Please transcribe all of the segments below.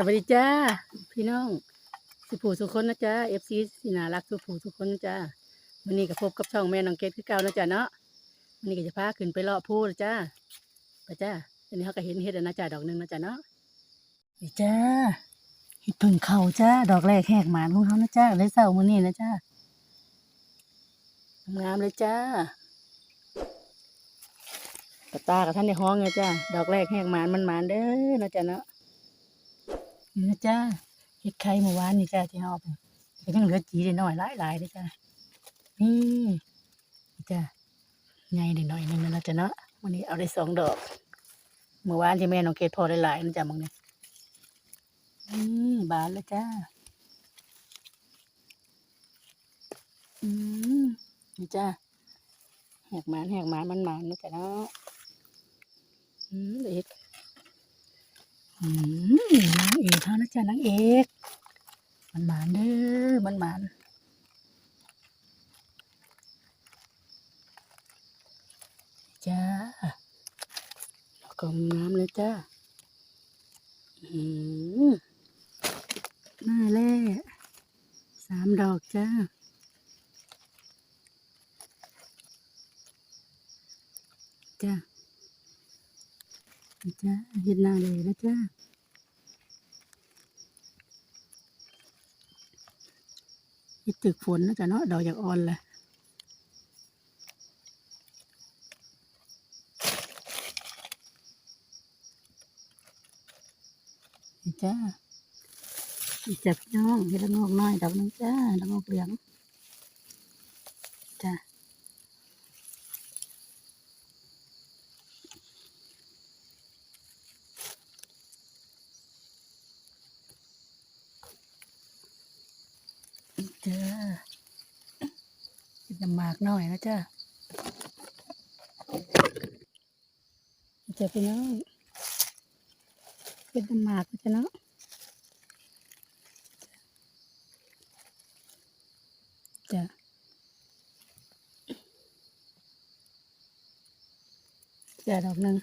สวัสดีจ้า พี่น้อง สุผูสุคนนะจ้าเอฟซีสินารักสุผูสุคนนะจ้าวันนี้ก็พบกับช่องแม่น้องเกดคือเก่านะจ้าเนาะวันนี้ก็จะพาขึ้นไปเลาะพูนะจ้าไปจ้าอันนี้เขาก็เห็นเห็ดนะจ้าดอกหนึ่งนะจ้าเนาะนี่จ้าเห็ดพึ่งเขาจ้าดอกแรกแหกหมานของเขานะจ้าเลยเศร้ามือนี้นะจ้างามเลยจ้ากระตากับท่านในห้องไงจ้าดอกแรกแหกหมานมันหมานเด้อนะจ้าเนาะ นี่นะจ้าเห็ดไข่เมื่อวานนี่จ้าที่เอาไปก็ยังเหลือจีได้น้อยหลายหลายเด้อจ้านี่จ้าใหญ่ได้หน่อยนึงนะจ้าเนาะวันนี้เอาได้สองดอก เมื่อวานที่แม่น้องเกดพอได้หลายนะจ้ามึงเนี่ยนี่บานแล้วจ้าอืมนี่จ้าแหกหมานแหกหมานมันหมานนะจ๊ะเนาะอืมเอก นางเอกเขานะจ๊ะนางเอก มันหมานเด้อมันหมานจ้าแล้วก็น้ำเลยจ้าอืมหน้าแร่สามดอกจ้าจ้า จ้าเห็นหน้าเลยนะจ้าเฮ็ดตึกฝนนะจ๊ะเนาะดอกอยากอ่อนเลยจ้าอีจับน้องเห็ดละงอกน้อยดอกนึงจ้าละงอกเหลืองจ้า จ้าเป็นน้ำ หมากหน่อยนะจ้าจะพี่น้องเป็นน้ำหมากนะจ้าเนาะจ้าจ้าดอกหนึ่ง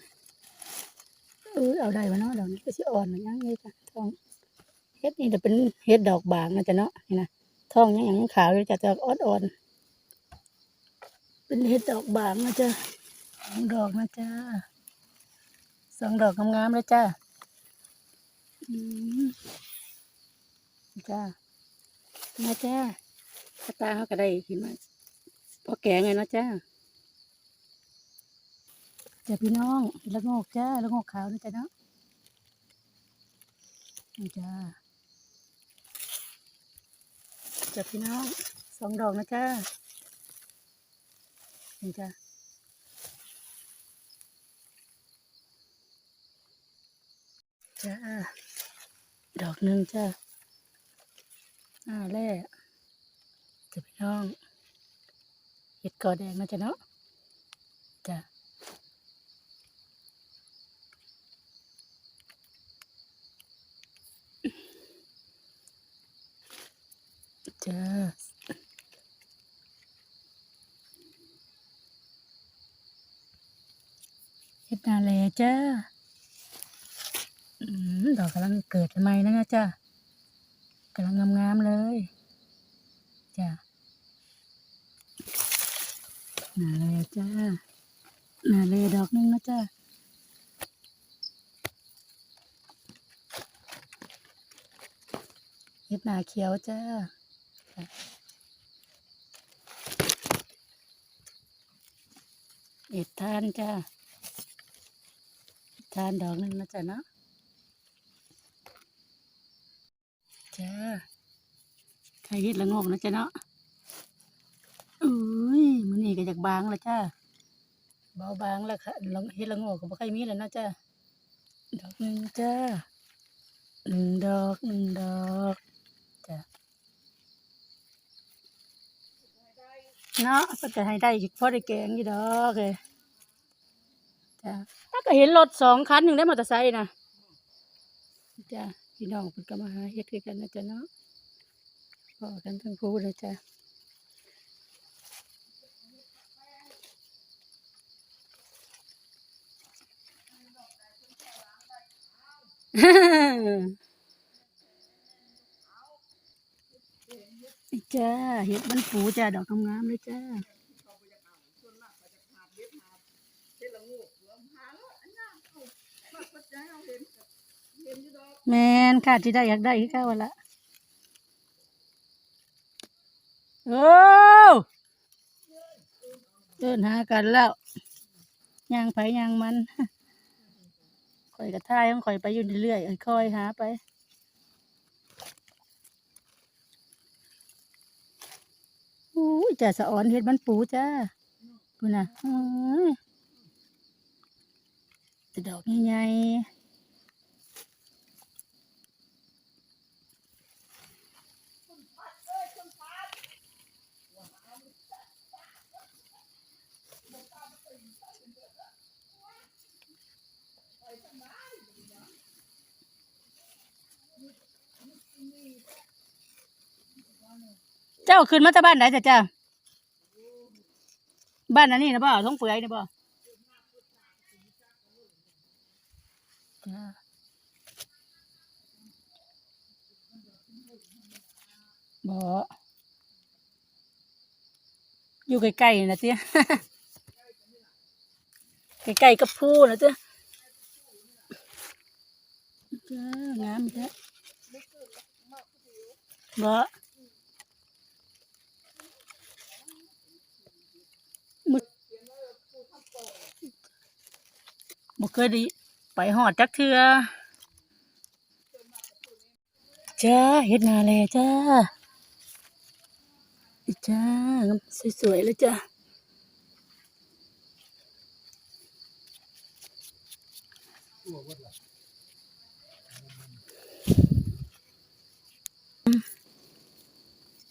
เออเอาได้วะเนาะดอกนี้ก็สิอ่อนเหมือนยังไงจ้ะทองเฮ็ดนี่จะเป็นเฮ็ดดอกบางนะจ้ะเนาะนี่นะท้องยังยังขาวอยู่จะจะอ่อนๆ เป็นเห็ดดอกบางนะจ๊ะสองดอกนะจ๊ะสองดอกงามๆเลยจ้าอืมจ้ามาจ้าตาเขาก็ได้เห็นไหมพอแกงไงนะจ้าจ้าพี่น้องละโงกจ้าละโงกขาวด้วยจ้าเนาะจ้าจ้ะพี่น้องสองดอกนะจ้า นี่จ้าจ้าดอกหนึ่งจ้าอ่าแร่จะพี่น้องเห็ดกอแดงนะจ๊ะเนาะจ้าจ้า เฮ็ดนาแลจ้าดอกกำลังเกิดใหม่นะจ้ากำลังงามๆเลยจ้านาแลจ้านาแลดอกหนึงนะจ้าเฮ็ดนาเขียวจ้าเอ็ดทานจ้า ทานดอกหนึงนะจ๊ะเนาะจ้าใครเฮ็ดละงกนะจ๊ะเนาะอุ้ยมันนี่ก็จากบางแล้วจ้าเบาบางแล้วค่ะลองเฮ็ดละงกก็บ่ใครมีแล้วนะจ้าดอกหนึ่งจ้าหนึ่งดอกหนึ่งดอกจ้าเนาะก็จะให้ได้พอได้แกงอยู่ดอกเลย ถ้าก็เห็นรถสองคันหนึ่งได้มอเตอร์ไซค์นะจ้าพี่น้องเพิ่นก็มาหาเฮ็ดด้วยกันนะจ๊ะเนาะพอกันทั้งคู่นะจ้าจ้าเห็ดมันปูจ้าดอกงามๆเลยจ้า แมนค่ะที่ได้อยากได้อีกค่ะวันละโอ้เดินหากันแล้วยางไปย่างมันข่อยกระท่ายของข่อยไปอยู่เรื่อยๆค่อยหาไปอู้จ้าสะออนเฮ็ดมันปูจ้าปูน่ะโอ้ยแต่ดอกใหญ่ๆ เจ้าขึ้นมาจากบ้านไหนจ้ะจ้า บ้านอันนี้นะบ่ท้องเปื่อยนะบ่จ้าบ่อยู่ใกล้ๆนะเตี้ยใกล้ๆกับผู้นะเตี้ยจ้างามแท้บ่ บ่เคยไดีไปหอดจักเทือจ้าเฮ็ดนาแลยจ้าจ้าสวยๆเลยจ้า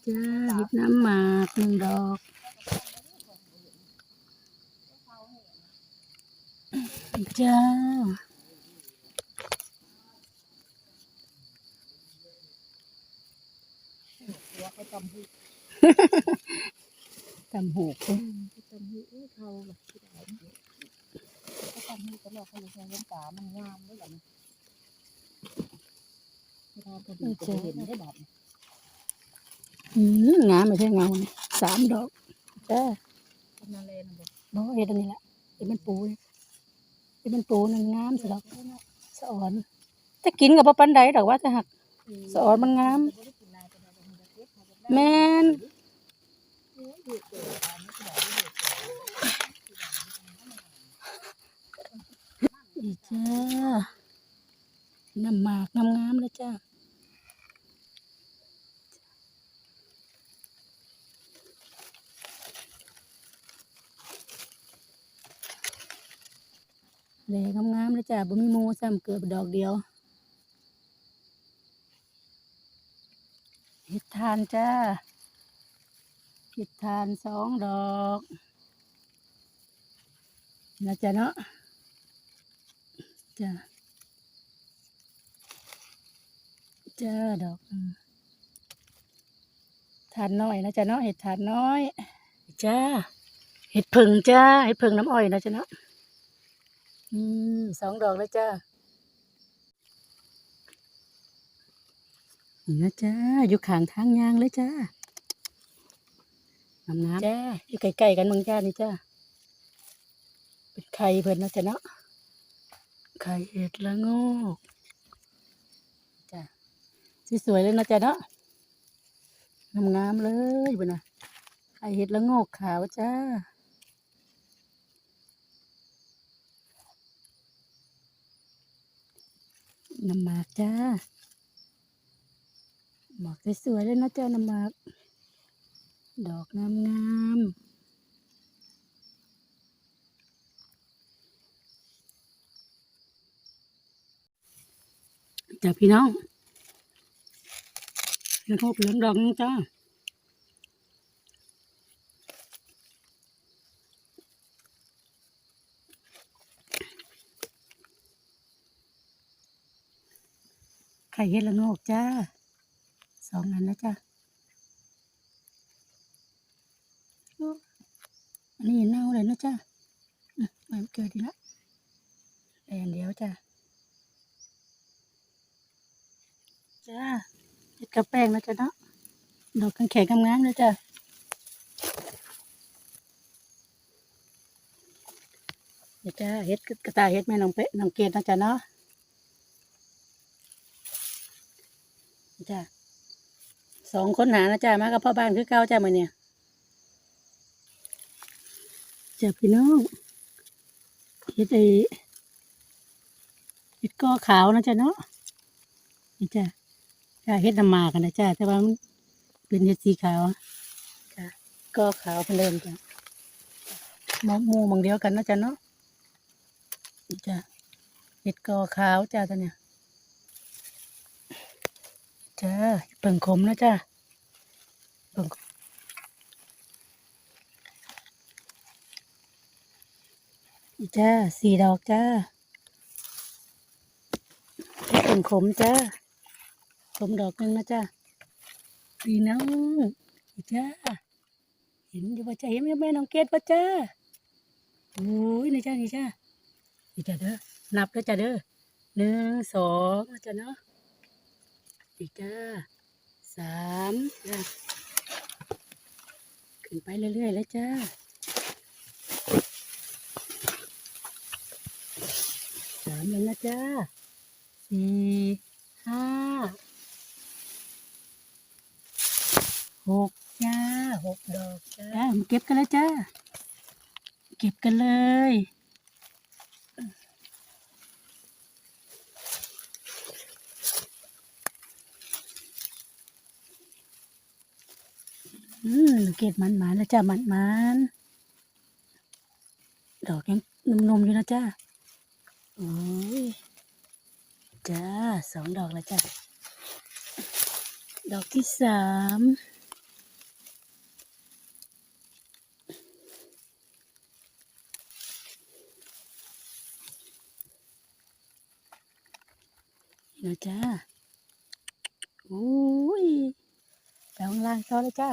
จ้าเห็ดน้ำหมากหนึ่งดอก จ้าตำหูกตำหูเขาแบบที่ไหนเขาตำหูตลอดเขาเลยใช้เงินตามันงามด้วยแบบนี้เวลาพอดีก็เห็นได้แบบนี้อืมงามไม่ใช่เงาเนี่ยสามดอกจ้าทำนาเลนะบอกบ่เฮ็ดอันนี้แหละเฮ็ดมันปูนี่เฮ็ ดมันปูนั่นงามสิดอกสะอ่อนแต่กินกับบ่ปานใดดอกว่าจะหักสะอ่อนมันงาม แม่นอีจ้าน้ำหมากงามๆเลยจ้า แหลงามๆเลยจ้าบ่มีหมูซ้ำเกิดดอกเดียวเห็ดทานจ้าเห็ดทานสองดอกนะจ๊ะเนาะจ้าจ้าดอกทานน้อยนะจ๊ะเนาะเห็ดทานน้อยจ้าเห็ดผึ่งจ้าเห็ดผึ่งน้ำอ้อยนะจ๊ะเนาะ อืมสองดอกแล้วจ้านี่นะจ้าอยู่ข้างทางยางเลยจ้าน้ำน้ำจ้าอยู่ใกล้ๆกันมึงจ้านี่จ้าเป็นไข่เพิ่นนะจ๊ะเนาะไข่เห็ดละโงกจ้าสวยๆเลยนะจ๊ะเนาะงามๆเลยเพิ่นนะไข่เห็ดละโงกขาวจ้า น้ำหมากจ้าหมากสวยๆเลยนะจ้าน้ำหมาก ดอกงามๆจ้าพี่น้องเห็นพบเหลืองดอกนึงจ้า ข่เห็ดละโงกจ้าสองอันนะจ้าอันนี้เน่าเลยนะจ้าอืมมันเกิดดีละแอนเดียวจ้าจ้าเห็ดกระแป้งนะจ้าเนาะดอกกังแขกำงามๆเลยจ้ะนี่จ้าเฮ็ดกระตาเฮ็ดแม่น้องเป๊ะน้องเกดนะจ๊ะเนาะ จ้าสองคนหานะจ้ามากับพ่อบ้านคือเก่าจ้ามื้อเนี่ยจ้าพี่น้องเฮ็ดไอ้เฮ็ดกอขาวนะจ๊ะเนาะนี่จ้าจ้าเฮ็ดน้ำมากันนะจ้าแต่ว่ามันเป็นเห็ดสีขาวจ้ะก็ขาวเป็นเดิมจ้ะมะม่วงบางเดียวกันนะจ้ะเนาะนี่จ้ะเห็ดกอขาวจ้ะตัวเนี้ย จ้ะเปิ่งขมนะจ้ะเปิ่งจ้ะสี่ดอกจ้ะเปิ่งขมจ้ะขมดอกหนึงนะจ้ะพี่น้องจ้าเห็นอยู่ว่าจ้าเห็นแม่น้องเกดป่ะจ้าโอ้ยนี่จ้านี่จ้านี่จ้าเด้อนับแล้วจ้าเด้อหนึ่งสองจ้าเนาะ นี่จ้าสามจ้าขึ้นไปเรื่อยๆแล้วจ้าสามแล้วนะจ้าสี่ห้าหกจ้าหกดอกจ้ามาเก็บกันเลยจ้า เก็บกันเลย อืมเก็บมันมาแล้วจ้ามันมันดอกยังนมๆอยู่นะจ้าโอ้ยจ้าสองดอกแล้วจ้าดอกที่สามนะจ้าอุ้ยไปข้างล่างต่อเลยจ้า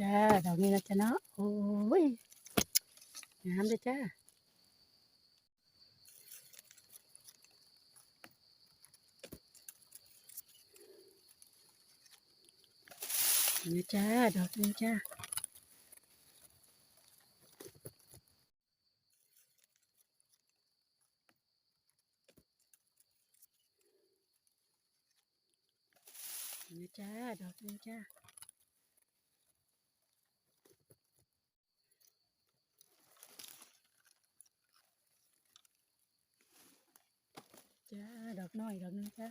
จ้า ดอกนี้นะจ้าเนาะโอ้ยงามเลยจ้านี่นะจ้าดอกนี้จ้านี่นะจ้าดอกนี้จ้า จ้า ดอกน้อย ดอกนึงจ้า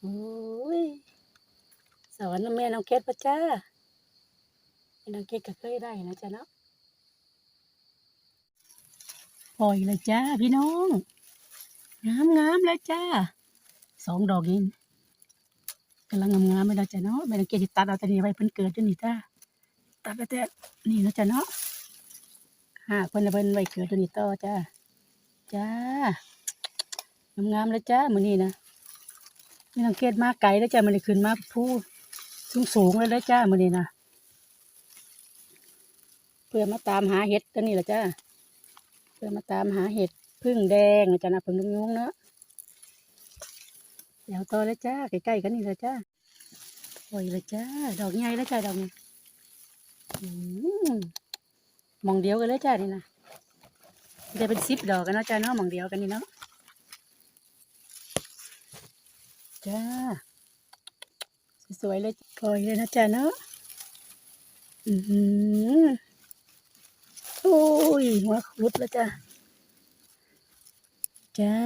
โอ้ยสอนน้ำแม่น้องเกดปะจ้าแม่น้องเกดก็เคยได้นะจ้าเนาะปล่อยเลยจ้าพี่น้อง งามงามเลยจ้าสองดอกเองกำลังงามงามไม่ได้จ้ะเนาะไม่ต้องเกจิตัดเอาแต่นี่ไว้เพิ่นเกิดจนนี่จ้าตัดไปแต่นี่นะจ้ะเนาะหาเพิ่นเพิ่นไว้เกิดจนนี่ต่อจ้าจ้างามงามๆเลยจ้ามือนี้นะไม่ต้องเกตมาไกลแล้วจ้ามันได้ขึ้นมาผู้สูงสูงเลยแล้วจ้ามือนี้นะเพื่อมาตามหาเห็ดตัวนี้แหละจ้าเพื่อมาตามหาเห็ด พึ่งแดงนะจ้านะพึ่งยุงเนาะเดี๋ยวต่อเลยจ้าใกล้ๆกันนี่เลยจ้าโอ้ยเลยจ้าดอกใหญ่แล้วจ้าดอกนี้มองเดียวกันเลยจ้านี่นะจะเป็นสิบดอกกันเนาะจ้าเนาะมองเดียวกันนี่เนาะจ้าสวยเลยกอยเลยนะจ้าเนาะอือหือโอ้ยหัวรุดแล้วจ้า จ้า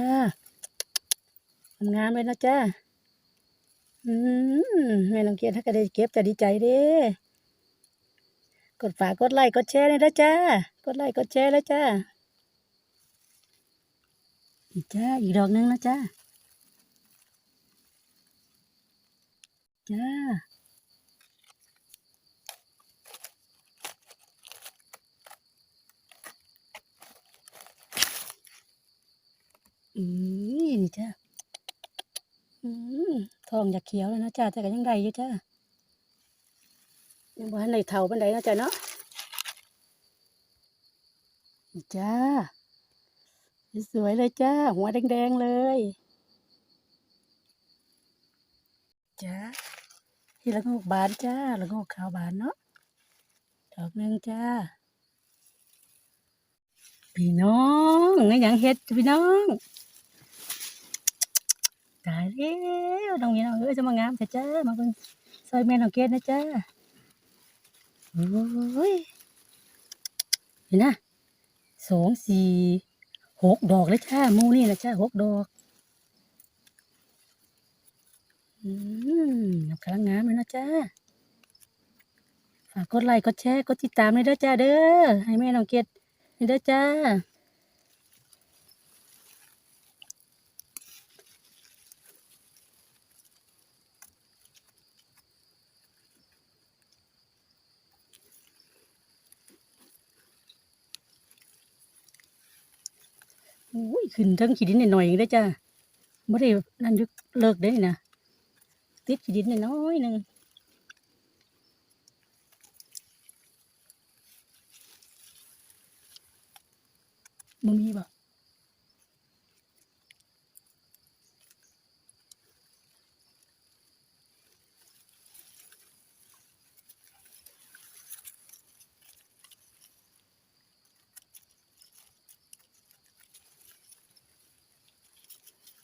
งามเลยนะจ้าอืมแม่น้องเกียรติถ้าก็ได้เก็บจะดีใจเด้กดฝากดไลค์กดแชร์เลยนะจ้ากดไลค์กดแชร์เลยจ้าอีกจ้าอีกดอกหนึงนะจ้าจ้า อืมนี่จ้าอืมทองอยากเขียวแล้วนะจ้าแต่ก็ยังได้อยู่จ้ายังบ่ทันได้เท่าปานใดนะจ้าเนาะนี่จ้าสวยเลยจ้า หัวแดงๆเลยจ้าที่ละโงกบานจ้าละโงกขาวบานเนาะดอกหนึ่งจ้าพี่น้องไงยังเฮ็ดพี่น้อง ตายแล้วน้องพี่น้องเอ้ยจะมางามแต่จ้ามาเบิ่งซอยแม่น้องเกดนะจ้าโอ้ยเห็นนะสองสี่หกดอกเลยจ้ามูนี่นะจ้าหกดอกอืมกำลังงามเลยนะจ้าฝากกดไลค์กดแชร์กดติดตามเลยเด้อจ้าเด้อให้แม่น้องเกดเด้อจ้า อุ้ยขึ้นทั้งขีดินหน่อยๆเองได้จ้าไม่ได้นั่นยุกเลิกได้นี่นะติดขีดินน้อยหนึ่งมันมีบ่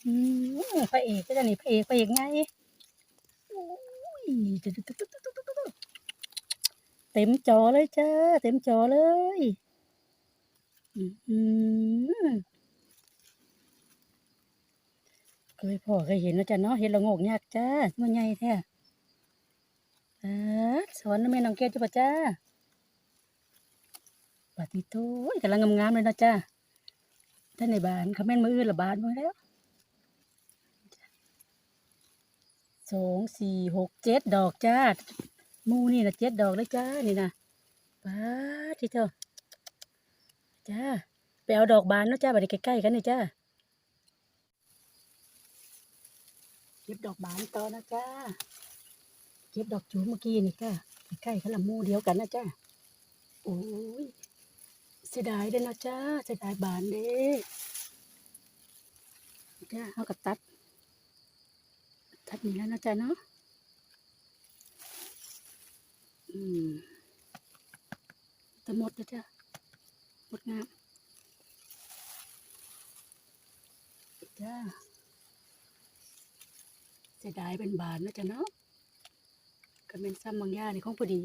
อืมพระเอกก็จะนี่พระเอกพระเอกไงอุ้ยเต็มจอเลยจ้าเต็มจอเลยอืมเคยพ่อเคยเห็นนะจ้ะเนาะเห็นละโงกยากจ้ามันใหญ่แท้สอนนะแม่น้องเกดจ้ะปะจ้าปฏิโต้ยกำลังงามๆเลยนะจ้าท่านในบ้านเขาแม่นมืออื่นละบาทมาแล้ว สองสี่หกเจ็ดดอกจ้ามูนี่นะเจ็ดดอกเลยจ้านี่นะป้าที่เจ้าจ้าไปเอาดอกบานเนาะจ้าบัดนี้ใกล้ๆกันนี่จ้าเก็บดอกบานต่อนะจ้าเก็บดอกจูเมื่อกี้นี่จ้าใกล้ๆกันละมูเดียวกันนะจ้าโอ้ยเสียดายเด้นะจ้าเสียดายบานเด้จ้าเอากับตัด ทัดนี้แล้วนะจ๊ะเนาะอืมจะหมดแล้วจ้ะหมดงามจ้าเสียดายเป็นบานนะจ๊ะเนาะก็เป็นซ้ำบางย่าในของพอดี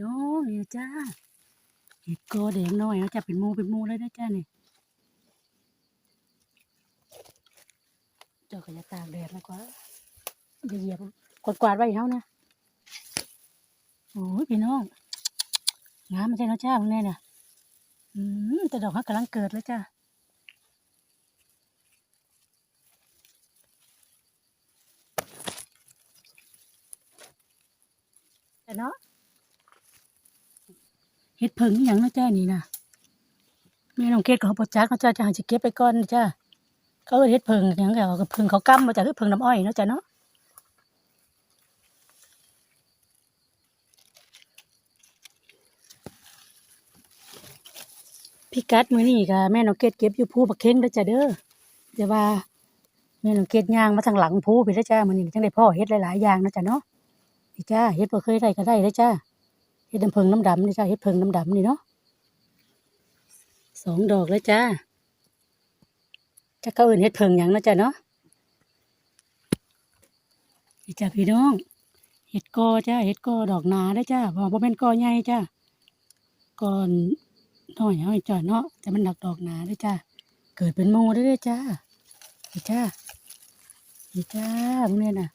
น้องเนี่ยจ้าเห็ดกอแดงหน่อยนะจ้ะเป็นมูเป็นมูเลยนะจ้าเนี่ยเจ้าก็จะตากแดดแล้วก็อย่าเหยียบกดกวาดไว้ให้เขานะโอ้ยพี่น้องงามไม่ใช่เนาะจ้าพวกนี้น่ะอืมแต่ดอกฮักกำลังเกิดแล้วจ้าแต่เนาะ เห็ดเพิงอย่างนะจ้านี่นะแม่น้องเกดเขาปจักนะจ้าจะหาจะเก็บไปก่อนนะจ้าเขาเห็ดเพิงอย่างเงี้ยเพิงเขากั้มมาจากเพิงน้ำอ้อยนะจ้าเนาะพี่กัดมือนี่ค่ะแม่น้องเกดเก็บอยู่ผู้บักเค้งด้จ้าเด้อเดี๋ยวว่าแม่น้องเกดย่างมาทางหลังผู้ไปแล้วจ้ามือนี่จังได้พ่อเห็ดหลายๆอย่างนะจ้าเนาะนี่จ้าเห็ดบ่เคยได้ก็ได้แล้วจ้า เฮ็ดน้ำผึ้งน้ำดำนี่จ้าเฮ็ดผึ้งน้ำดำนี่เนาะสองดอกเลยจ้าจะเขาอื่นเฮ็ดผึ้งหยังนะจ้ะเนาะนี่จ้าพี่น้องเฮ็ดกอจ้าเฮ็ดกอดอกหนาเด้จ้าบ่บ่แม่นกอใหญ่จ้าก่อนน้อยเอาไอ้จ้าเนาะแต่มันดอกดอกหนาเด้วยจ้าเกิดเป็นโมได้ด้อจ้านี่จ้านี่จ้าพวกเนี้ยน่ะ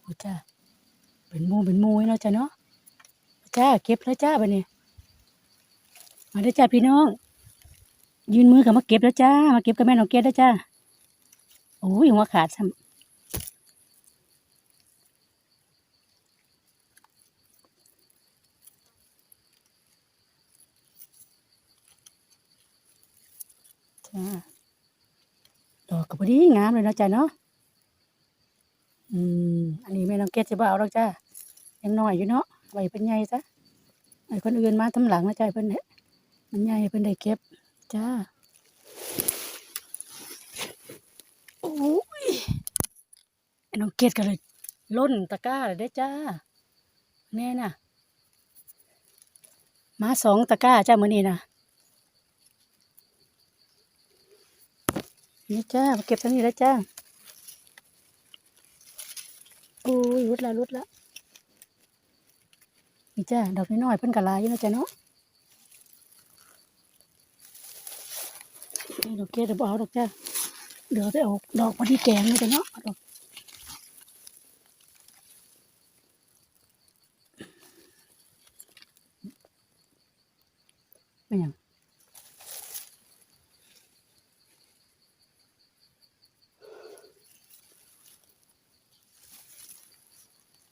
โอ้จ้าเป็นโมเป็นโมไว้เนาะจ้าเนาะ จ้าเก็บแล้วจ้าบัดนี้มาเด้จ้าพี่น้อง ยืนมือกับมาเก็บแล้วจ้ามาเก็บกับแม่น้องเกดแล้วจ้าโอ้ยหัวขาดซ้ำจ้าดอกก็พอดีงามเลยนะจ้าเนาะ อืม อันนี้แม่น้องเกดจะบ่เอาหรอกจ้า ยังน้อยอยู่เนาะ ไว้เป็นใหญ่ซะไอ้คนอื่นมาทำหลังนะจ้าให้เพิ่นเนี่ยมันใหญ่เพิ่นได้เก็บ จ้า โอ้ยไอ้น้องเกดก็เลยล้นตะกร้าเลยได้จ้าแน่น่ะ มาสองตะกร้าจ้ามื้อนี้น่ะนี่จ้ามาเก็บทั้งนี้แล้วจ้าโอ้ยรุดละรุดละ นี่จ้าดอกน้อยๆเพิ่นกะลายอยู่นะจ้าเนาะดอกเกดเดี๋ยวบ่เอาดอกจ้าเดี๋ยวจะเอาดอกมาที่แกงนี่จะเนาะเอาดอกไม่หยัง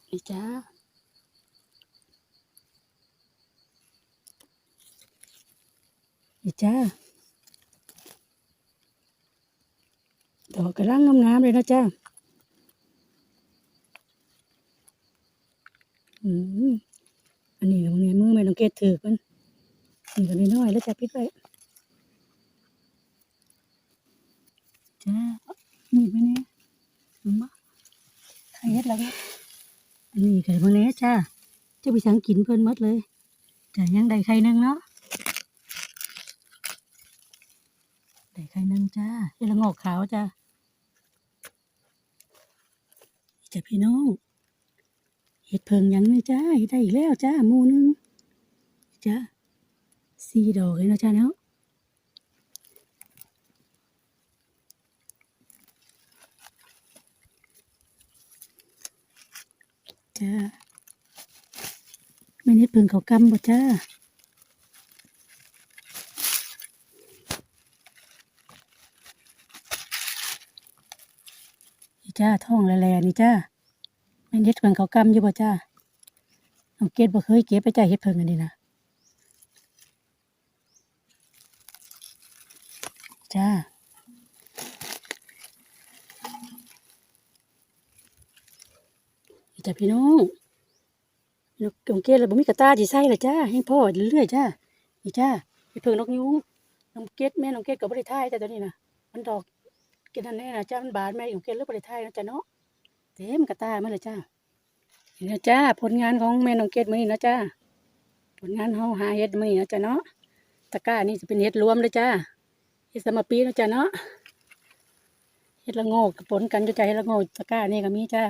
นี่จ้า นี่จ้า ดอกกระลังงามๆเลยนะจ้าอืมอันนี้ตรงนี้มือไม่ต้องเกตถือกันนี่ก็น้อยๆแล้วจะปิดไว้จ้ามีไหมเนี่ยมาใครเฮ็ดแล้วเนี่ยอันนี้ไก่บางเนี้จ้าจะไปสังกินเพิ่อนหมดเลยจ้ายังได้ไข่หนึงเนาะได้ไข่หนึงจ้าเฮ็ดละโง อกขาวจ้าจ้ะพี่น้องเห็ดเพิงยังเลยจ้าเฮ็ดได้อีกแล้วจ้ามูนึงจ้าสีดอกเลยนะจ้าเนาะจ้าไม่เฮ็ดเพิงเขากำบ่จ้า จ้าท้องแหล่ๆนี่จ้าแม่นเฮ็ดเพิ่งเขากำอยู่บ่จ้าน้องเกดบ่เคยเก็บไปจ้าเฮ็ดเพิ่งอันนี้นะจ้าจ้าพี่น้องน้องเกดเลยบ่มีกระตาสิใส่ละจ้าให้พ่อเรื่อยๆจ้านี่จ้าเฮ็ดเพิ่งนกยูงน้องเกดแม่น้องเกดก็บ่ได้ทายจ้าตัวนี้นะมันดอก กินอันนี้นะจ้ามันบานแม่น้องเกดเลยบ่ได้ทยนะจ้าเนาะเต็มกระตามาเลยจ้านี่นะจ้าผลงานของแม่น้องเกดมือนี้นะจ้าผลงานเฮาหาเฮ็ดมือนี้นะจ้าเนาะตะกร้านี่จะเป็นเฮ็ดรวมเลยจ้าเฮ็ดสมปีนะจ้าเนาะเฮ็ดละโงกกับผลกันอยู่จ้าเฮ็ดละโงกตะกร้านี่ก็มีจ้า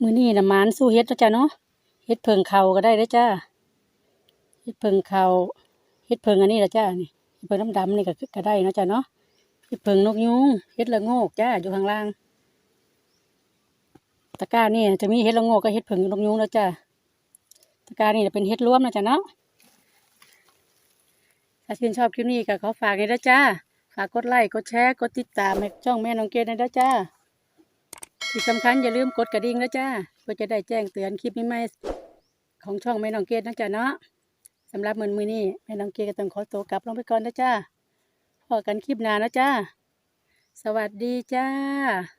มือนี้นะมานสู้เฮ็ดนะจ้าเนาะเฮ็ดเพิงเขาก็ได้เด้อจ้าเฮ็ดเพิงเขาเฮ็ดเพิงอันนี้ละจ้านี่เพิงดำๆนี่ก็ก็ได้นะจ้าเนาะ เฮ็ดเพิงนกยุงเฮ็ดละโงกจ้าอยู่ข้างล่าง ตะกร้านี่จะมีเห็ดละโงกกับเห็ดผึ่งนกยุงแล้วจ้ะตะกร้านี่จะเป็นเห็ดร่วมนะจ๊ะเนาะถ้าชื่นชอบคลิปนี้ก็ขอฝากเลยนะจ้าฝากกดไลค์กดแชร์กดติดตามให้ช่องแม่น้องเกดนะจ้าที่สำคัญอย่าลืมกดกระดิ่งนะจ้าเพื่อจะได้แจ้งเตือนคลิปใหม่ๆของช่องแม่น้องเกดนะจ๊ะเนาะสำหรับมือมือนี้แม่น้องเกดก็ต้องขอตัวกลับลงไปก่อนนะจ้า พอกันคลิปหน้านะจ้า สวัสดีจ้า